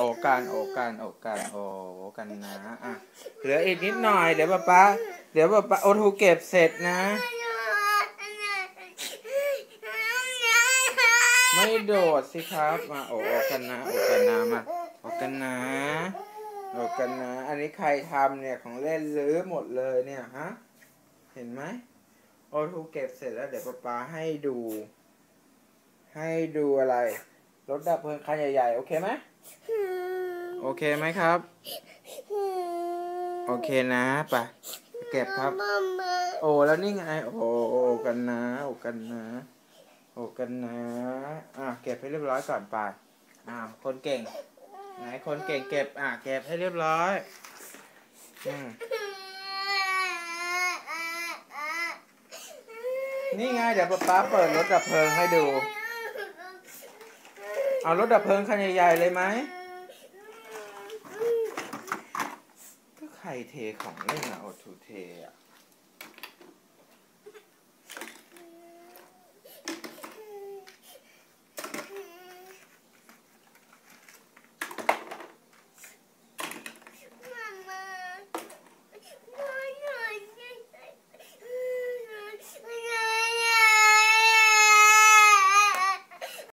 โอกันโอกันโอกันโอกันนะอะเหลืออีกนิดหน่อย เดี๋ยวป๊าป๊าเดี๋ยวป๊าป๊าโอทูเก็บเสร็จนะ ไม่โดดสิครับมาโออกันนะโอกันนะมาโอกันนะโอกันนะ อันนี้ใครทำเนี่ยของเล่นลื้อหมดเลยเนี่ยฮะเห็นไหมโอทูเก็บเสร็จแล้วเดี๋ยวป๊าป๊าให้ดู ให้ดูอะไรรถดับเพลิงคันใหญ่ๆ โอเคไหม โอเคไหมครับ โอเคนะไปเก็บครับ โอ้แล้วนี่ไง โอ้โอ้กันนะโอ้กันนะโอ้กันนะอะเก็บให้เรียบร้อยก่อนไปอ่าคนเก่ง ไหนคนเก่งเก็บอะเก็บให้เรียบร้อยอืมนี่ไงเดี๋ยวป๊าป๊าเปิดรถดับเพลิงให้ดู เอารถดับเพลิงคันใหญ่ๆเลยไหมก็ ใครเทของเล่นอะโอทูเทอะ